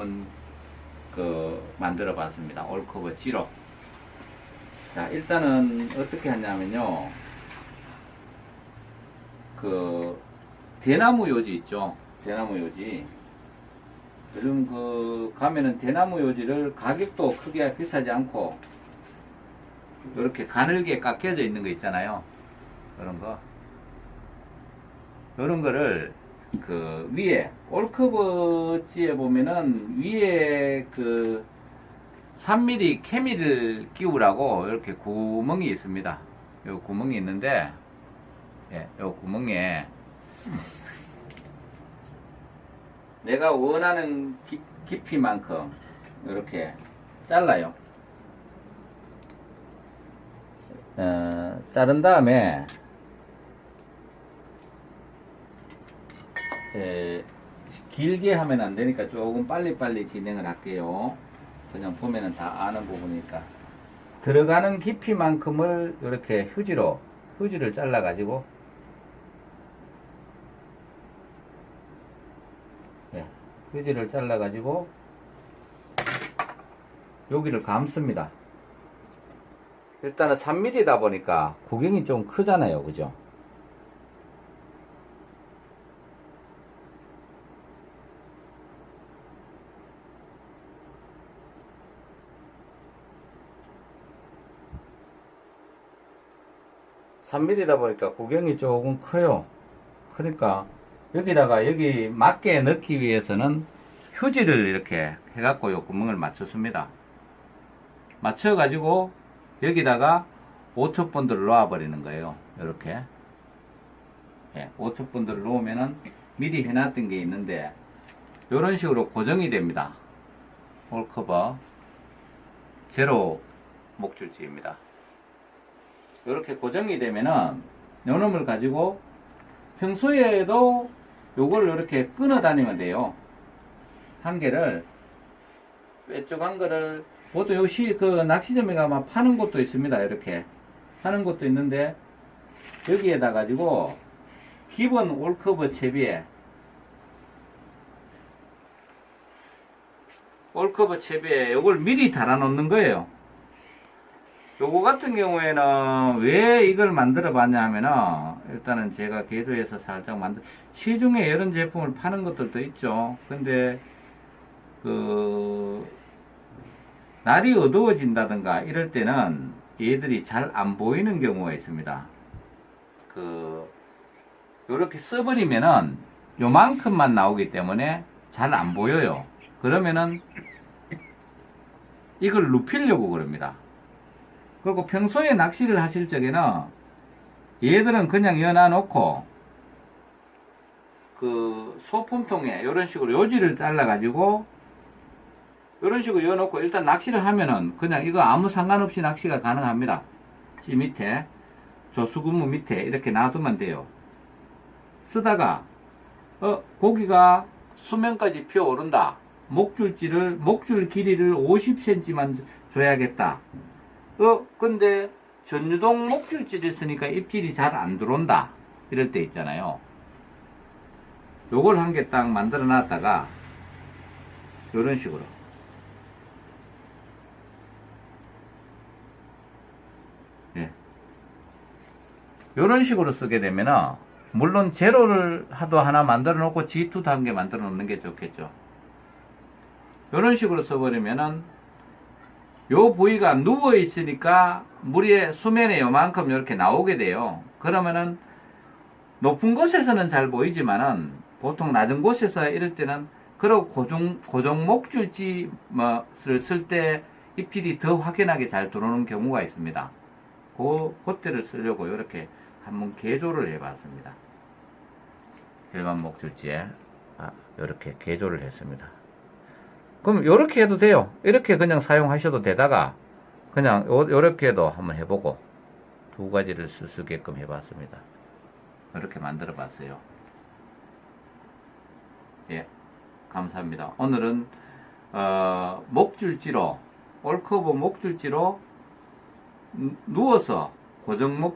한번 그 만들어 봤습니다. 올커버 G로. 자, 일단은 어떻게 하냐면요. 그 대나무 요지 있죠. 대나무 요지. 요즘 그 가면은 대나무 요지를 가격도 크게 비싸지 않고 이렇게 가늘게 깎여져 있는 거 있잖아요. 그런 거. 이런 거를 그 위에 올커버지에 보면은 위에 그 3mm 케미를 끼우라고 이렇게 구멍이 있습니다. 요 구멍이 있는데 예, 요 구멍에 내가 원하는 기- 깊이만큼 이렇게 잘라요. 어, 자른 다음에 예, 길게 하면 안 되니까 조금 빨리빨리 진행을 할게요. 그냥 보면은 다 아는 부분이니까. 들어가는 깊이만큼을 이렇게 휴지로, 휴지를 잘라가지고, 예, 휴지를 잘라가지고, 여기를 감습니다. 일단은 3mm다 보니까 구경이 좀 크잖아요. 그죠? 삼밀리다 보니까 구경이 조금 커요. 그러니까 여기다가 여기 맞게 넣기 위해서는 휴지를 이렇게 해갖고 요 구멍을 맞췄습니다. 맞춰가지고 여기다가 오토본드를 놓아버리는 거예요. 이렇게. 예, 오토본드를 놓으면은 미리 해놨던 게 있는데 이런 식으로 고정이 됩니다. 홀커버 제로 목줄지입니다. 이렇게 고정이 되면은 요놈을 가지고 평소에도 요걸 이렇게 끊어 다니면 돼요. 한 개를 빼쪽 한 거를 보통 요시 그 낚시점에 가면 파는 곳도 있습니다. 이렇게 파는 곳도 있는데 여기에다 가지고 기본 올커버 채비에 올커버 채비에 요걸 미리 달아 놓는 거예요. 요거 같은 경우에는 왜 이걸 만들어 봤냐 하면은 일단은 제가 개조해서 살짝 만들 시중에 이런 제품을 파는 것들도 있죠. 근데 그 날이 어두워진다든가 이럴 때는 얘들이 잘 안 보이는 경우가 있습니다. 그 요렇게 써버리면은 요만큼만 나오기 때문에 잘 안 보여요. 그러면은 이걸 눕히려고 그럽니다. 그리고 평소에 낚시를 하실 적에는 얘들은 그냥 연어 놓고 그 소품통에 이런 식으로 요지를 잘라 가지고 이런 식으로 여놓고 일단 낚시를 하면은 그냥 이거 아무 상관없이 낚시가 가능합니다. 지 밑에 조수구무 밑에 이렇게 놔두면 돼요. 쓰다가 어 고기가 수면까지 피어오른다. 목줄지를 목줄 길이를 50cm만 줘야겠다. 어, 근데 전유동 목줄질을 쓰니까 입질이 잘 안 들어온다. 이럴 때 있잖아요. 요걸 한 개 딱 만들어 놨다가, 요런 식으로. 예. 요런 식으로 쓰게 되면은, 물론 제로를 하도 하나 만들어 놓고 G2도 한 개 만들어 놓는 게 좋겠죠. 요런 식으로 써버리면은, 요 부위가 누워 있으니까 물에 수면에 요만큼 이렇게 나오게 돼요. 그러면은 높은 곳에서는 잘 보이지만은 보통 낮은 곳에서 이럴 때는 그런 고정 고정 목줄지 뭐를 쓸 때 입질이 더 확연하게 잘 들어오는 경우가 있습니다. 그 그때를 쓰려고 이렇게 한번 개조를 해봤습니다. 일반 목줄지에 아, 이렇게 개조를 했습니다. 그럼 요렇게 해도 돼요. 이렇게 그냥 사용하셔도 되다가 그냥 해도 한번 해보고 두 가지를 쓸 수 있게끔 해봤습니다. 이렇게 만들어 봤어요. 예, 감사합니다. 오늘은 어, 목줄지로 올커버 목줄지로 누- 누워서 고정 목